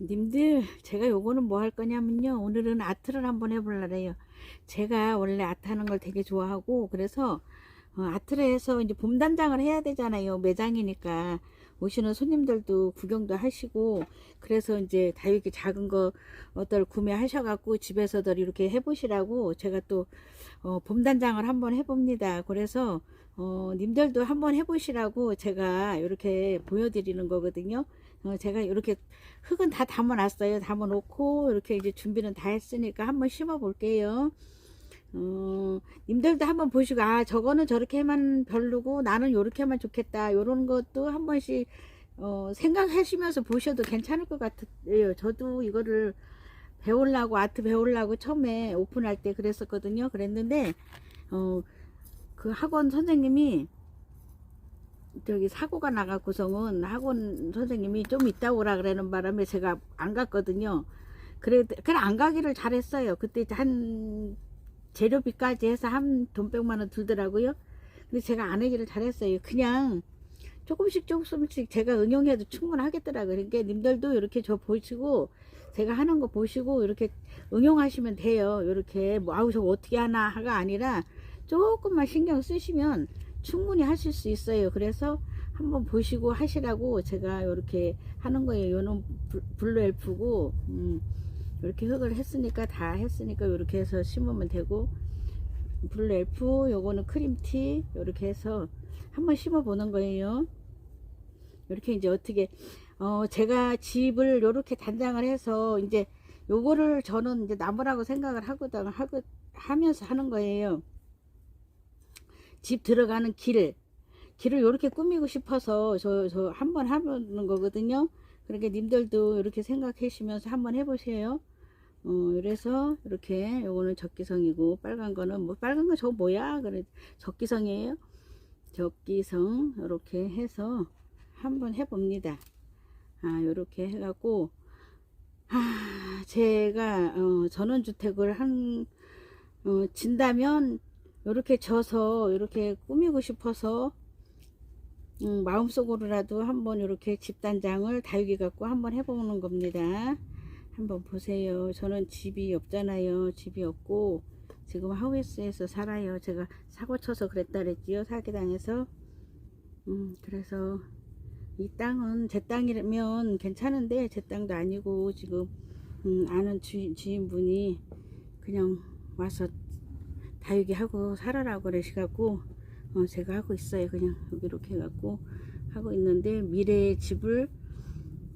님들 제가 요거는 뭐 할 거냐면요. 오늘은 아트를 한번 해볼래요. 제가 원래 아트 하는 걸 되게 좋아하고 그래서 어, 아트를 해서 이제 봄 단장을 해야 되잖아요. 매장이니까. 오시는 손님들도 구경도 하시고 그래서 이제 다 이렇게 작은 거 어떨 구매하셔갖고 집에서들 이렇게 해보시라고 제가 또 어, 봄 단장을 한번 해봅니다. 그래서 어, 님들도 한번 해보시라고 제가 이렇게 보여드리는 거거든요. 어, 제가 이렇게 흙은 다 담아 놨어요. 담아 놓고 이렇게 이제 준비는 다 했으니까 한번 심어 볼게요. 어, 님들도 한번 보시고 아 저거는 저렇게 하면 별로고 나는 요렇게 하면 좋겠다. 요런 것도 한 번씩 어, 생각하시면서 보셔도 괜찮을 것 같아요. 저도 이거를 배우려고 아트 배우려고 처음에 오픈할 때 그랬었거든요. 그랬는데 어, 그 학원 선생님이 저기 사고가 나갖고서는 학원 선생님이 좀 이따 오라 그러는 바람에 제가 안 갔거든요. 그래, 그래 안 가기를 잘했어요. 그때 한 재료비까지 해서 한 돈 백만 원 들더라고요. 근데 제가 안 하기를 잘했어요. 그냥 조금씩 조금씩 제가 응용해도 충분하겠더라고요. 그러니까 님들도 이렇게 저 보시고 제가 하는 거 보시고 이렇게 응용하시면 돼요. 이렇게 뭐 아우 저거 어떻게 하나 하가 아니라 조금만 신경 쓰시면 충분히 하실 수 있어요. 그래서 한번 보시고 하시라고 제가 이렇게 하는 거예요. 요는 블루 엘프고 음, 이렇게 흙을 했으니까 다 했으니까 이렇게 해서 심으면 되고 블루 엘프 요거는 크림티 이렇게 해서 한번 심어 보는 거예요. 이렇게 이제 어떻게 어 제가 집을 이렇게 단장을 해서 이제 요거를 저는 이제 나무라고 생각을 하거든 하고 하면서 하는 거예요. 집 들어가는 길 길을 이렇게 꾸미고 싶어서 저 저 한번 하는 거거든요. 그러니까 님들도 이렇게 생각하시면서 한번 해보세요. 어, 그래서 이렇게 요거는 적기성이고 빨간 거는 뭐 빨간 거저 뭐야? 그래 적기성이에요. 적기성 이렇게 해서 한번 해봅니다. 아 요렇게 해갖고 아 제가 어, 전원주택을 한 어, 진다면 이렇게 져서 이렇게 꾸미고 싶어서 음, 마음속으로라도 한번 이렇게 집단장을 다육이 갖고 한번 해보는 겁니다. 한번 보세요. 저는 집이 없잖아요. 집이 없고 지금 하우스에서 살아요. 제가 사고 쳐서 그랬다 그랬지요. 사기당해서 음, 그래서 이 땅은 제 땅이면 괜찮은데 제 땅도 아니고 지금 음, 아는 주, 주인분이 그냥 와서 다육이 하고 살아라고 그러시갖고 어, 제가 하고 있어요. 그냥 여기 이렇게 해갖고 하고 있는데 미래의 집을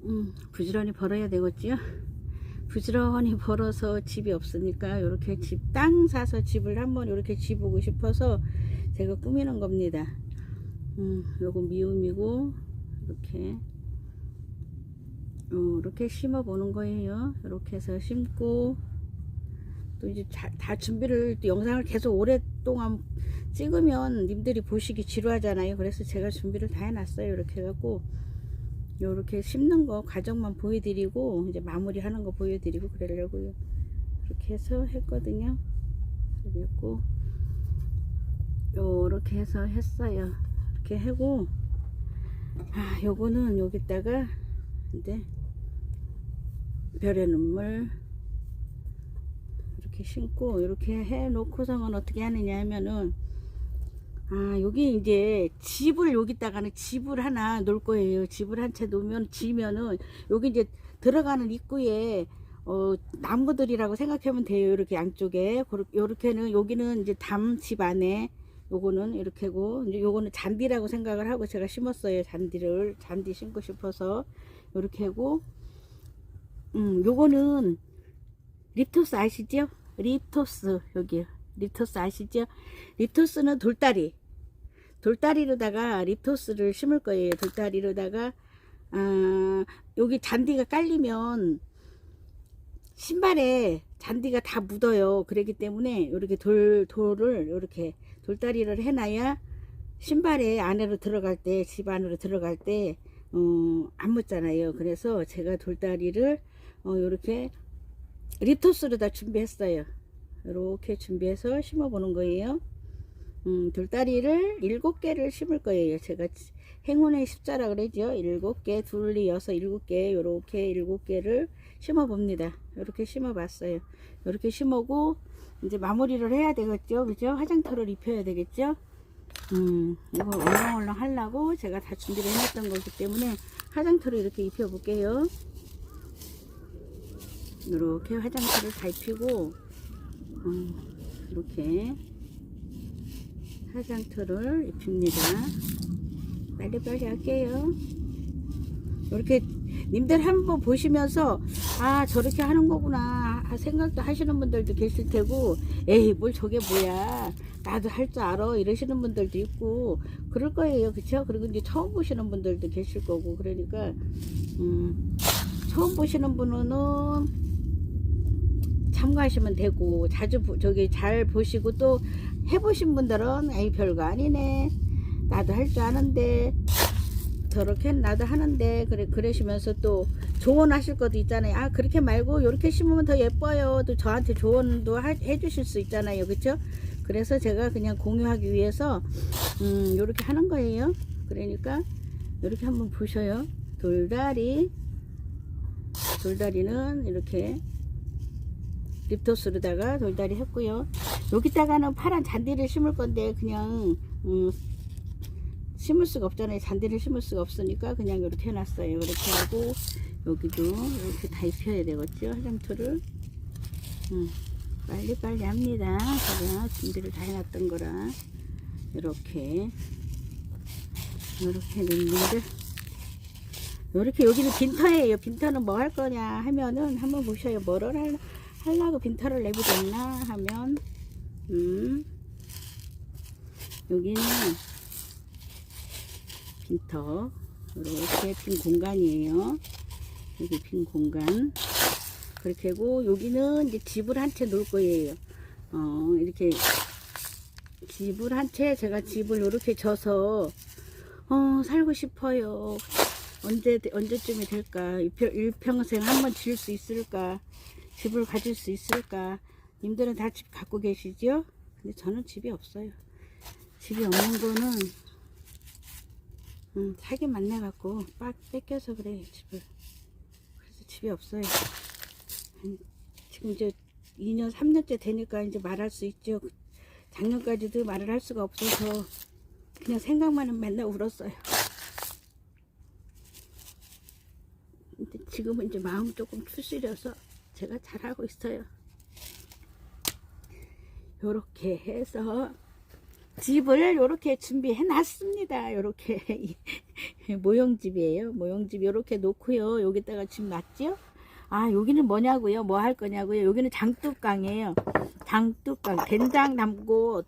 음, 부지런히 벌어야 되겠지요. 부지런히 벌어서 집이 없으니까 이렇게 집 땅 사서 집을 한번 이렇게 지보고 싶어서 제가 꾸미는 겁니다. 음, 요거 미움이고 이렇게 어, 이렇게 심어 보는 거예요. 이렇게 해서 심고 또 이제 자, 다 준비를 또 영상을 계속 오랫동안 찍으면 님들이 보시기 지루하잖아요. 그래서 제가 준비를 다 해놨어요. 이렇게 해갖고 요렇게 심는 거 과정만 보여드리고 이제 마무리하는 거 보여드리고 그러려고요. 이렇게 해서 했거든요. 그랬고 요렇게 해서 했어요. 이렇게 하고 아 요거는 여기다가 이제 별의 눈물 이렇게 심고 이렇게 해 놓고서는 어떻게 하느냐 하면은 아 여기 이제 집을 여기다가는 집을 하나 놓을 거예요. 집을 한 채 놓으면 지면은 여기 이제 들어가는 입구에 어 나무들이라고 생각하면 돼요. 이렇게 양쪽에. 요렇게는 여기는 이제 담 집 안에 요거는 이렇게고 이제 요거는 잔디라고 생각을 하고 제가 심었어요. 잔디를 잔디 심고 싶어서 요렇게 하고. 음 요거는 립토스 아시죠? 립토스 여기 립토스 아시죠? 립토스는 돌다리 돌다리로다가 립토스를 심을 거예요. 돌다리로다가 아, 여기 잔디가 깔리면 신발에 잔디가 다 묻어요. 그렇기 때문에 이렇게 돌 돌을 이렇게 돌다리를 해놔야 신발에 안으로 들어갈 때 집 안으로 들어갈 때 어, 안 묻잖아요. 그래서 제가 돌다리를 어, 이렇게 립토스로 다 준비했어요. 이렇게 준비해서 심어 보는 거예요. 음, 돌다리를 일곱 개를 심을 거예요. 제가 행운의 십자라 그러죠. 일곱 개, 둘리 여섯, 일곱 개, 요렇게 일곱 개를 심어 봅니다. 요렇게 심어 봤어요. 요렇게 심어고 이제 마무리를 해야 되겠죠. 그죠? 화장터를 입혀야 되겠죠. 음, 이거 얼렁얼렁 하려고 제가 다 준비를 해놨던 거기 때문에 화장터를 이렇게 입혀 볼게요. 이렇게 다 입히고, 음, 이렇게 화장터를 입힙니다. 빨리빨리 할게요. 이렇게 님들 한번 보시면서 아 저렇게 하는 거구나. 생각도 하시는 분들도 계실 테고 에이 뭘 저게 뭐야. 나도 할 줄 알아. 이러시는 분들도 있고 그럴 거예요. 그쵸? 그리고 이제 처음 보시는 분들도 계실 거고 그러니까 음, 처음 보시는 분은 참고하시면 되고 자주 보- 저기 잘 보시고 또 해보신 분들은 에이 별거 아니네 나도 할 줄 아는데 저렇게 나도 하는데 그래 그러시면서 또 조언하실 것도 있잖아요. 아 그렇게 말고 이렇게 심으면 더 예뻐요. 또 저한테 조언도 하- 해주실 수 있잖아요. 그렇죠? 그래서 제가 그냥 공유하기 위해서 음 이렇게 하는 거예요. 그러니까 이렇게 한번 보셔요. 돌다리 돌다리는 이렇게 립토스로다가 돌다리 했고요. 여기다가는 파란 잔디를 심을 건데 그냥 음, 심을 수가 없잖아요. 잔디를 심을 수가 없으니까 그냥 이렇게 해놨어요. 이렇게 하고 여기도 이렇게 다 입혀야 되겠죠. 화장토를 음, 빨리빨리 합니다. 제가 준비를 다 해놨던 거라 이렇게 이렇게 넣는데 이렇게 여기는 빈터예요. 빈터는 뭐 할 거냐 하면은 한번 보셔요. 뭐를 할, 하려고 빈터를 내보냈나 하면 음 여기는 빈터 이렇게 빈 공간이에요. 여기 빈 공간 그렇게 하고 여기는 이제 집을 한 채 놓을 거예요. 어 이렇게 집을 한 채 제가 집을 이렇게 져서 어 살고 싶어요. 언제 언제쯤이 될까? 일평- 일평생 한번 지을 수 있을까? 집을 가질 수 있을까? 님들은 다 집 갖고 계시죠? 근데 저는 집이 없어요. 집이 없는 거는 음, 사기 만나 갖고 빡 뺏겨서 그래 집을 그래서 집이 없어요 한- 지금 이제 2년 3년째 되니까 이제 말할 수 있죠 작년까지도 말을 할 수가 없어서 그냥 생각만 은 맨날 울었어요 근데 지금은 이제 마음 조금 추스려서 제가 잘하고 있어요 요렇게 해서 집을 요렇게 준비해 놨습니다. 요렇게 모형집이에요. 모형집 요렇게 놓고요. 여기다가 집 놨죠? 아, 여기는 뭐냐고요? 뭐 할 거냐고요? 여기는 장뚜껑이에요. 장뚜껑. 된장 담고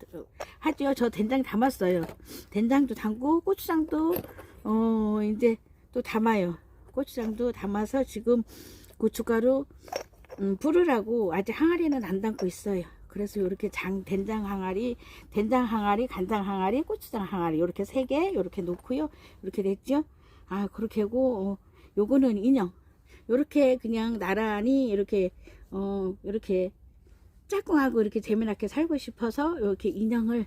하죠. 저 된장 담았어요. 된장도 담고 고추장도 어, 이제 또 담아요. 고추장도 담아서 지금 고춧가루 음, 뿌르라고 아직 항아리는 안 담고 있어요. 그래서 이렇게 장 된장 항아리, 된장 항아리, 간장 항아리, 고추장 항아리 이렇게 세 개 이렇게 놓고요. 이렇게 됐죠? 아 그렇게 하고 어, 요거는 인형. 이렇게 그냥 나란히 이렇게 어 이렇게 짝꿍하고 이렇게 재미나게 살고 싶어서 이렇게 인형을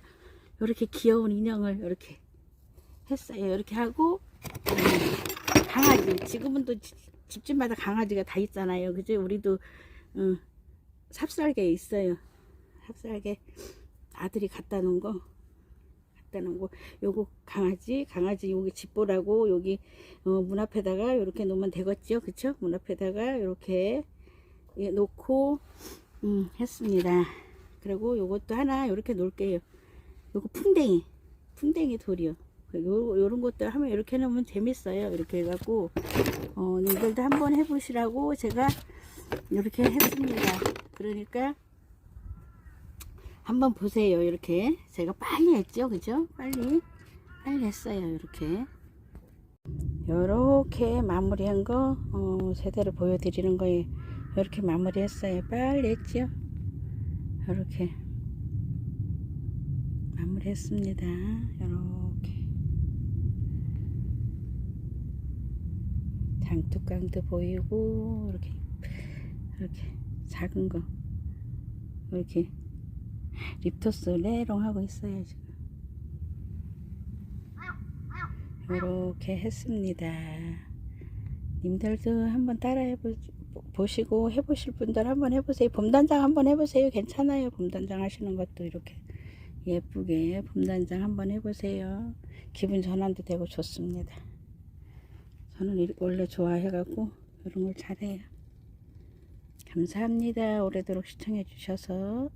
이렇게 귀여운 인형을 이렇게 했어요. 이렇게 하고 음, 강아지 지금은 또 집- 집집마다 강아지가 다 있잖아요. 그죠? 우리도 음, 삽살개 있어요. 삽살개 아들이 갖다 놓은 거 갖다 놓은 거. 요거 강아지 강아지 여기 집보라고 여기 어, 문 앞에다가 이렇게 놓으면 되겠죠? 그쵸? 문 앞에다가 이렇게 예, 놓고 음, 했습니다. 그리고 요것도 하나 이렇게 놓을게요. 요거 풍뎅이 풍뎅이 돌이요. 요, 요런 것들 하면 이렇게 놓으면 재밌어요. 이렇게 해갖고 어, 님들도 한번 해보시라고 제가 이렇게 했습니다. 그러니까 한번 보세요. 이렇게 제가 빨리 했죠? 그죠? 빨리 빨리 했어요. 이렇게. 이렇게 마무리한 거 어, 제대로 보여드리는 거예요 이렇게 마무리 했어요. 빨리 했죠? 이렇게 마무리 했습니다. 이렇게 장뚜깡도 보이고 이렇게 이렇게 작은 거. 이렇게 립토스 레롱 하고 있어요 지금. 이렇게 했습니다. 님들도 한번 따라해 보시고 해보실 분들 한번 해보세요. 봄단장 한번 해보세요. 괜찮아요. 봄단장 하시는 것도 이렇게 예쁘게 봄단장 한번 해보세요. 기분 전환도 되고 좋습니다. 저는 이- 원래 좋아해갖고 이런 걸 잘해요. 감사합니다. 오래도록 시청해 주셔서.